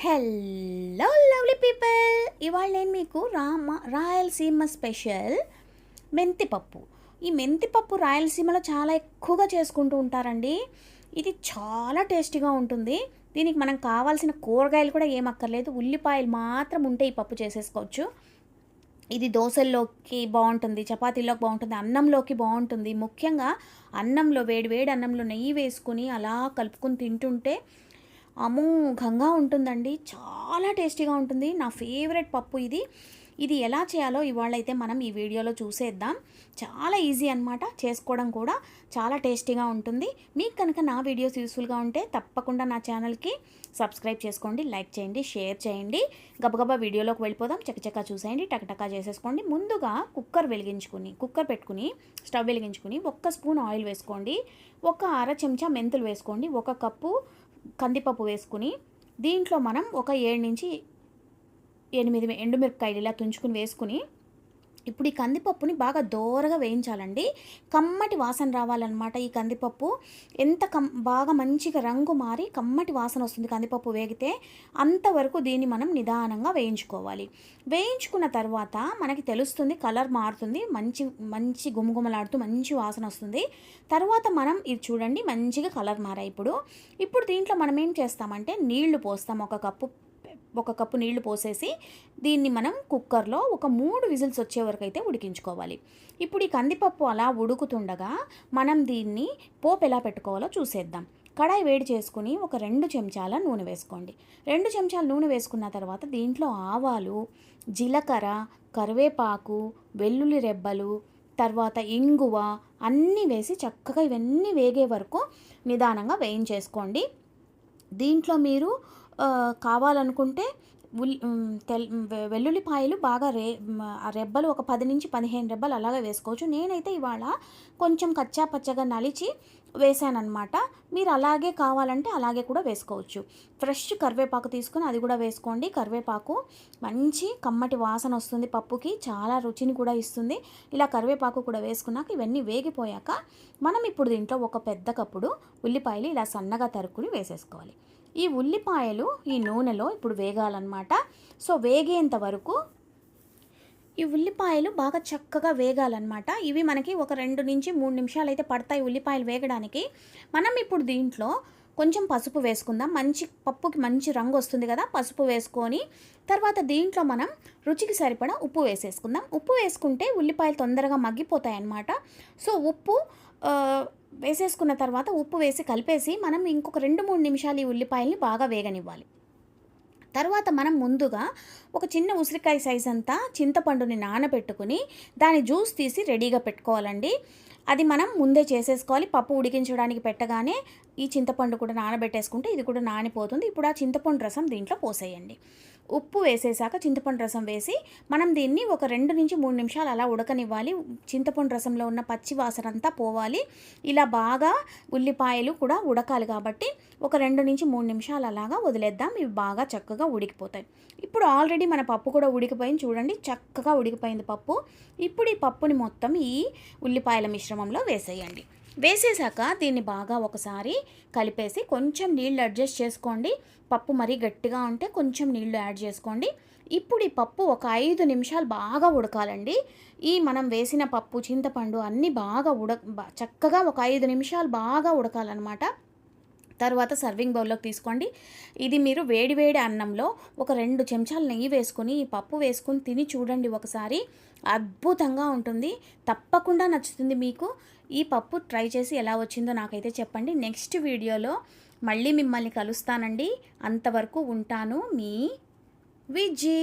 Hello lovely people ఇవాళ నేను మీకు రామ రాయలసీమ స్పెషల్ మెంతిపప్పు. ఈ మెంతిపప్పు రాయలసీమలో చాలా ఎక్కువగా చేసుకుంటూ ఉంటారండి. ఇది చాలా టేస్టీగా ఉంటుంది. దీనికి మనం కావాల్సిన కూరగాయలు కూడా ఏమక్కర్లేదు ఉల్లిపాయలు మాత్రం ఉంటే ఈ పప్పు చేసేసుకోవచ్చు. ఇది దోశల్లోకి బాగుంటుంది చపాతీలోకి బాగుంటుంది అన్నంలోకి బాగుంటుంది. ముఖ్యంగా అన్నంలో వేడి వేడి అన్నంలో నెయ్యి వేసుకుని అలా కలుపుకొని తింటుంటే అమోఘంగా ఉంటుందండి. చాలా టేస్టీగా ఉంటుంది. నా ఫేవరెట్ పప్పు ఇది. ఇది ఎలా చేయాలో ఇవాళ అయితే మనం ఈ వీడియోలో చూసేద్దాం. చాలా ఈజీ అనమాట చేసుకోవడం కూడా చాలా టేస్టీగా ఉంటుంది. మీకు కనుక నా వీడియోస్ యూస్ఫుల్గా ఉంటే తప్పకుండా నా ఛానల్కి సబ్స్క్రైబ్ చేసుకోండి లైక్ చేయండి షేర్ చేయండి. గబగబా వీడియోలోకి వెళ్ళిపోదాం. చకచకా చూసేయండి టకటకా చేసేసుకోండి. ముందుగా కుక్కర్ వెలిగించుకుని కుక్కర్ పెట్టుకుని స్టవ్ వెలిగించుకుని ఒక్క స్పూన్ ఆయిల్ వేసుకోండి. ఒక అర చెంచా మెంతులు వేసుకోండి. ఒక కప్పు కందిపప్పు వేసుకుని దీంట్లో మనం ఒక ఏడు నుంచి ఎనిమిది ఎండుమిరపకాయలు ఇలా తుంచుకుని వేసుకుని ఇప్పుడు ఈ కందిపప్పుని బాగా దోరగా వేయించాలండి. కమ్మటి వాసన రావాలన్నమాట ఈ కందిపప్పు. ఎంత కమ్ బాగా మంచిగా రంగు మారి కమ్మటి వాసన వస్తుంది కందిపప్పు వేగితే అంతవరకు దీన్ని మనం నిదానంగా వేయించుకోవాలి. వేయించుకున్న తర్వాత మనకి తెలుస్తుంది కలర్ మారుతుంది మంచి మంచి గుమగుమలాడుతూ మంచి వాసన వస్తుంది. తర్వాత మనం ఇది చూడండి మంచిగా కలర్ మారాయి ఇప్పుడు. ఇప్పుడు దీంట్లో మనం ఏం చేస్తామంటే నీళ్ళు పోస్తాం ఒక కప్పు ఒక కప్పు నీళ్ళు పోసేసి దీన్ని మనం కుక్కర్లో ఒక మూడు విజిల్స్ వచ్చే వరకు అయితే ఉడికించుకోవాలి. ఇప్పుడు ఈ కందిపప్పు అలా ఉడుకుతుండగా మనం దీన్ని పోపు ఎలా పెట్టుకోవాలో చూసేద్దాం. కడాయి వేడి చేసుకుని ఒక రెండు చెంచాల నూనె వేసుకోండి. రెండు చెంచాల నూనె వేసుకున్న తర్వాత దీంట్లో ఆవాలు జీలకర్ర కరివేపాకు వెల్లుల్లి రెబ్బలు తర్వాత ఇంగువ అన్నీ వేసి చక్కగా ఇవన్నీ వేగే వరకు నిదానంగా వేయించేసుకోండి. దీంట్లో మీరు కావాలనుకుంటే ఉల్లి తెల్ వెల్లుల్లిపాయలు బాగా రే ఆ రెబ్బలు ఒక పది నుంచి పదిహేను రెబ్బలు అలాగే వేసుకోవచ్చు. నేనైతే ఇవాళ కొంచెం కచ్చా పచ్చగా నలిచి వేసానమాట మీరు అలాగే కావాలంటే అలాగే కూడా వేసుకోవచ్చు. ఫ్రెష్ కరివేపాకు తీసుకుని అది కూడా వేసుకోండి. కరివేపాకు మంచి కమ్మటి వాసన వస్తుంది పప్పుకి చాలా రుచిని కూడా ఇస్తుంది. ఇలా కరివేపాకు కూడా వేసుకున్నాక ఇవన్నీ వేగిపోయాక మనం ఇప్పుడు దీంట్లో ఒక పెద్ద కప్పుడు ఉల్లిపాయలు ఇలా సన్నగా తరుక్కుని వేసేసుకోవాలి. ఈ ఉల్లిపాయలు ఈ నూనెలో ఇప్పుడు వేగాలన్నమాట. సో వేగేంత వరకు ఈ ఉల్లిపాయలు బాగా చక్కగా వేగాలన్నమాట. ఇవి మనకి ఒక రెండు నుంచి మూడు నిమిషాలు అయితే పడతాయి ఉల్లిపాయలు వేగడానికి. మనం ఇప్పుడు దీంట్లో కొంచెం పసుపు వేసుకుందాం. మంచి పప్పుకి మంచి రంగు వస్తుంది కదా పసుపు వేసుకొని తర్వాత దీంట్లో మనం రుచికి సరిపడా ఉప్పు వేసేసుకుందాం. ఉప్పు వేసుకుంటే ఉల్లిపాయలు తొందరగా మగ్గిపోతాయి అన్నమాట సో ఉప్పు వేసేసుకున్న తర్వాత ఉప్పు వేసి కలిపేసి మనం ఇంకొక రెండు మూడు నిమిషాలు ఈ ఉల్లిపాయల్ని బాగా వేగనివ్వాలి. తర్వాత మనం ముందుగా ఒక చిన్న ఉసిరికాయ సైజ్ అంతా చింతపండుని నానబెట్టుకుని దాని జ్యూస్ తీసి రెడీగా పెట్టుకోవాలండి. అది మనం ముందే చేసేసుకోవాలి. పప్పు ఉడికించడానికి పెట్టగానే ఈ చింతపండు కూడా నానబెట్టేసుకుంటే ఇది కూడా నానిపోతుంది. ఇప్పుడు ఆ చింతపండు రసం దీంట్లో పోసేయండి. ఉప్పు వేసేసాక చింతపండు రసం వేసి మనం దీన్ని ఒక రెండు నుంచి మూడు నిమిషాలు అలా ఉడకనివ్వాలి. చింతపండు రసంలో ఉన్న పచ్చి వాసన అంతా పోవాలి. ఇలా బాగా ఉల్లిపాయలు కూడా ఉడకాలి కాబట్టి ఒక రెండు నుంచి మూడు నిమిషాలు అలాగా వదిలేద్దాం. ఇవి బాగా చక్కగా ఉడికిపోతాయి. ఇప్పుడు ఆల్రెడీ మన పప్పు కూడా ఉడికిపోయింది చూడండి. చక్కగా ఉడికిపోయింది పప్పు. ఇప్పుడు ఈ పప్పుని మొత్తం ఈ ఉల్లిపాయల మిశ్రమంలో వేసేయండి. వేసేసాక దీన్ని బాగా ఒకసారి కలిపేసి కొంచెం నీళ్ళు అడ్జస్ట్ చేసుకోండి. పప్పు మరీ గట్టిగా ఉంటే కొంచెం నీళ్ళు యాడ్ చేసుకోండి. ఇప్పుడు ఈ పప్పు ఒక ఐదు నిమిషాలు బాగా ఉడకాలండి. ఈ మనం వేసిన పప్పు చింతపండు అన్నీ బాగా ఉడ చక్కగా ఒక ఐదు నిమిషాలు బాగా ఉడకాలన్నమాట. తర్వాత సర్వింగ్ బౌల్లోకి తీసుకోండి. ఇది మీరు వేడివేడి అన్నంలో ఒక రెండు చెంచాలు నెయ్యి వేసుకుని ఈ పప్పు వేసుకొని తిని చూడండి ఒకసారి. అద్భుతంగా ఉంటుంది. తప్పకుండా నచ్చుతుంది మీకు. ఈ పప్పు ట్రై చేసి ఎలా వచ్చిందో నాకైతే చెప్పండి. నెక్స్ట్ వీడియోలో మళ్ళీ మిమ్మల్ని కలుస్తానండి. అంతవరకు ఉంటాను మీ విజీ.